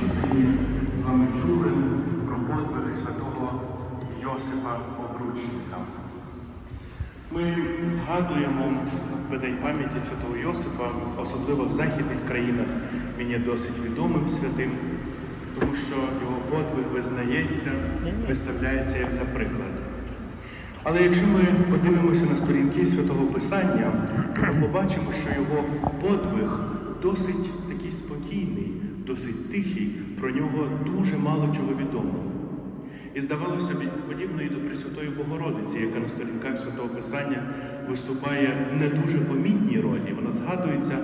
читанні з вами чули святого Йосипа Обручника. Ми згадуємо в День пам'яті святого Йосипа, особливо в західних країнах він є досить відомим святим, тому що його подвиг визнається, виставляється як за приклад. Але якщо ми подивимося на сторінки святого Писання, то побачимо, що його подвиг досить такий спокійний, досить тихий, про нього дуже мало чого відомо. І здавалося б, подібно і до Пресвятої Богородиці, яка на сторінках святого Писання виступає в не дуже помітній ролі, вона згадується,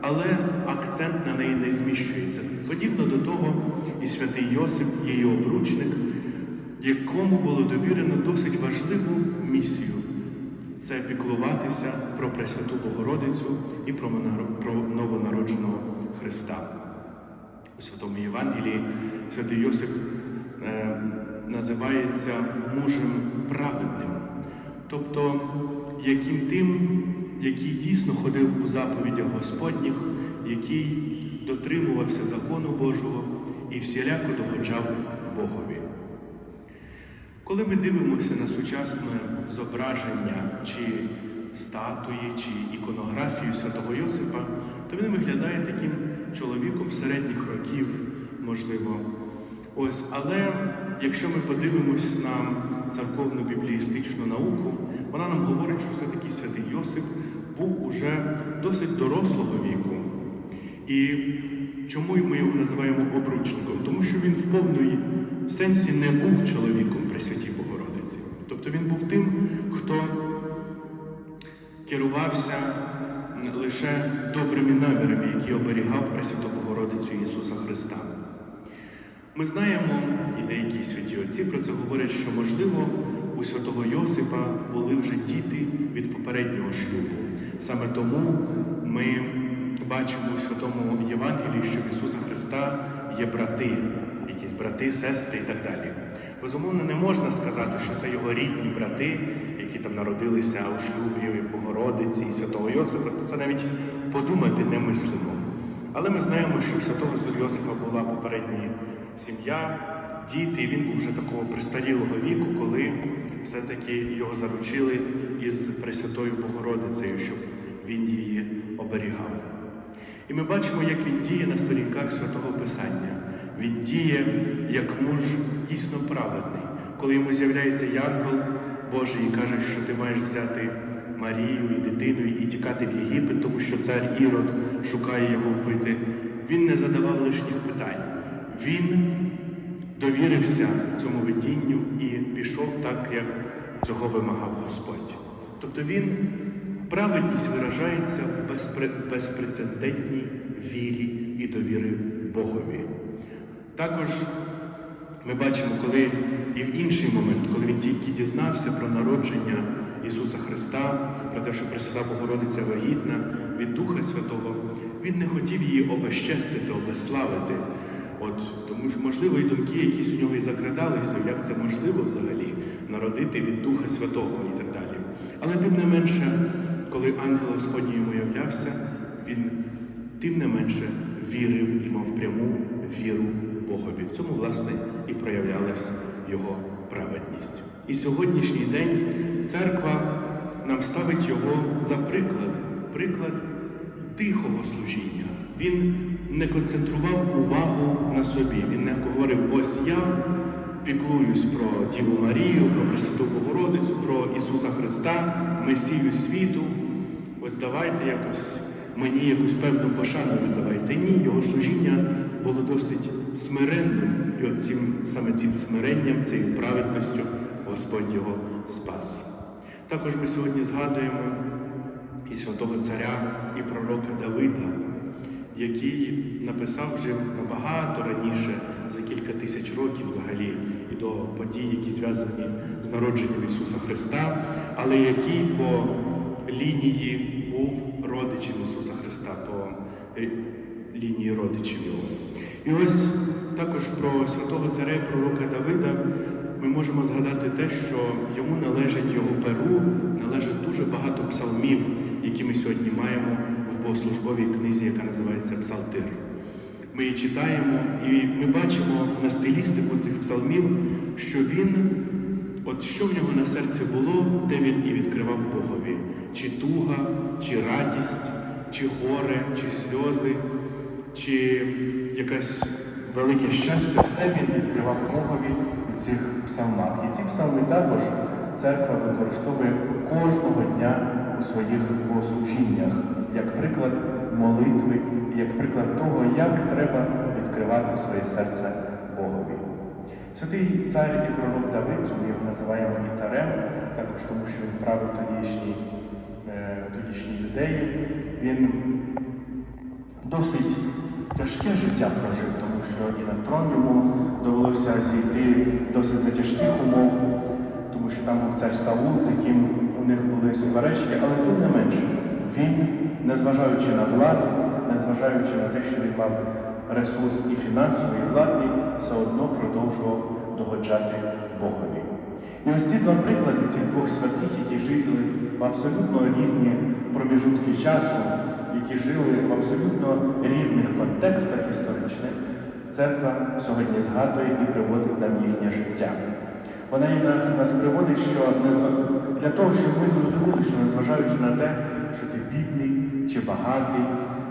але акцент на неї не зміщується. Подібно до того, і святий Йосип, її обручник, якому було довірено досить важливу місію це піклуватися про Пресвяту Богородицю і про новонародженого Христа. У Святому Євангелії святий Йосип е, називається мужем праведним, тобто яким тим, який дійсно ходив у заповідях Господніх, який дотримувався закону Божого і всіляко догоджав Богові. Коли ми дивимося на сучасне зображення чи статуї, чи іконографію святого Йосипа, то він виглядає таким чоловіком середніх років, можливо. Ось, але якщо ми подивимось на церковну бібліїстичну науку, вона нам говорить, що все-таки святий Йосип був уже досить дорослого віку. І чому ми його називаємо обручником? Тому що він в повній сенсі не був чоловіком при святій Богородиці. Тобто він був тим, хто керувався лише добрими намірами, які оберігав Пресвяту Богородицю Ісуса Христа. Ми знаємо, і деякі святі отці про це говорять, що можливо у святого Йосипа були вже діти від попереднього шлюбу. Саме тому ми бачимо у святому Євангелії, що в Ісуса Христа є брати, якісь брати, сестри і так далі. Безумовно, не можна сказати, що це його рідні брати, які там народилися у шлюбі Богородиці і святого Йосипа. Це навіть подумати немислимо. Але ми знаємо, що у святого Йосифа була попередня сім'я, діти, і він був вже такого пристарілого віку, коли все-таки його заручили із Пресвятою Богородицею, щоб він її оберігав. І ми бачимо, як він діє на сторінках святого Писання. Він діє як муж дійсно праведний, коли йому з'являється янгол Божий і каже, що ти маєш взяти Марію і дитину і тікати в Єгипет, тому що цар Ірод шукає його вбити. Він не задавав лишніх питань. Він довірився цьому видінню і пішов так, як цього вимагав Господь. Тобто він, праведність виражається в безпрецедентній вірі і довірі Богові. Також ми бачимо, коли і в інший момент, коли він тільки дізнався про народження Ісуса Христа, про те, що Пресвята Богородиця вагітна від Духа Святого, він не хотів її обезчестити, обеславити. От, тому що, можливо, і думки якісь у нього і закрадалися, як це можливо взагалі народити від Духа Святого і так далі. Але тим не менше, коли ангел Господній йому являвся, він тим не менше вірив і мав пряму віру Богові. В цьому, власне, і проявлялась його праведність. І сьогоднішній день церква нам ставить його за приклад, приклад тихого служіння. Він не концентрував увагу на собі. Він не говорив, ось я піклуюсь про Діву Марію, про Пресвяту Богородицю, про Ісуса Христа, Месію світу. Ось давайте якось мені якусь певну пошану віддавайте. Ні, його служіння було досить смиренним, і от саме цим смиренням, цією праведністю Господь його спас. Також ми сьогодні згадуємо і святого царя, і пророка Давида, який написав вже набагато раніше, за кілька тисяч років взагалі, і до подій, які зв'язані з народженням Ісуса Христа, але який по лінії був родичем Ісуса Христа, по лінії родичів Його. І ось також про святого царя пророка Давида ми можемо згадати те, що йому належить його перу, належить дуже багато псалмів, які ми сьогодні маємо в богослужбовій книзі, яка називається Псалтир. Ми її читаємо і ми бачимо на стилістику цих псалмів, що він, от що в нього на серці було, те він і відкривав Богові. Чи туга, чи радість, чи горе, чи сльози, чи якесь велике щастя, все він відкривав Богові у цих псалмах. І ці псалми також церква використовує кожного дня у своїх богослужіннях, як приклад молитви, як приклад того, як треба відкривати своє серце Богові. Святий цар і пророк Давид, ми його називаємо і царем, також тому, що він правив тодішній, е, тодішній юдеї. Він досить тяжке життя прожив, тому що і на трон йому довелося зійти досить за тяжких умов, тому що там був цар Саул, з яким у них були суперечки, але тим не менше, він, незважаючи на владу, незважаючи на те, що він мав ресурс і фінансовий, і владний, все одно продовжував догоджати Богові. І ось ці два приклади цих двох святих, які жили в абсолютно різні проміжутки часу, які жили в абсолютно різних контекстах історичних, церква сьогодні згадує і приводить нам їхнє життя. Вона і нас приводить, що для того, щоб ми зрозуміли, що незважаючи на те, що ти бідний чи багатий,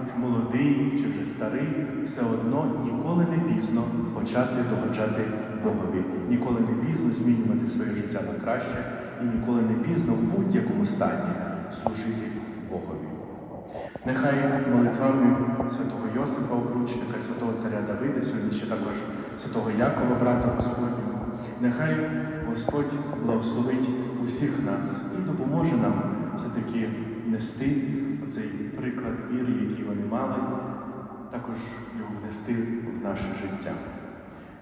чи молодий чи вже старий, все одно ніколи не пізно почати догоджати Богові, ніколи не пізно змінювати своє життя на краще і ніколи не пізно в будь-якому стані служити Богові. Нехай молитвами святого Йосипа Обручника, святого царя Давида, сьогодні ще також святого Якова, брата Господнього, нехай Господь благословить усіх нас і допоможе нам все-таки нести цей приклад віри, який вони мали, також його внести в наше життя.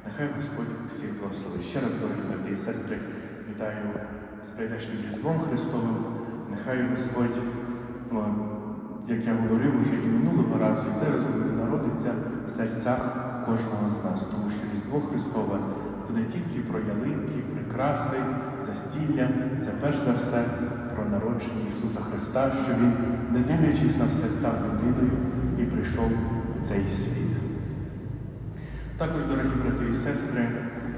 Нехай Господь всіх благословить. Ще раз, дорогі брати і сестри, вітаю з прийдешнім Різдвом Христовим. Нехай Господь, як я говорив уже і минулого разу, і це розумію, народиться в серцях кожного з нас, тому що Різдво Христове це не тільки про ялинки, прикраси, застілля, це перш за все про народження Ісуса Христа, що Він, не дивлячись на все, став людиною і прийшов у цей світ. Також, дорогі брати і сестри,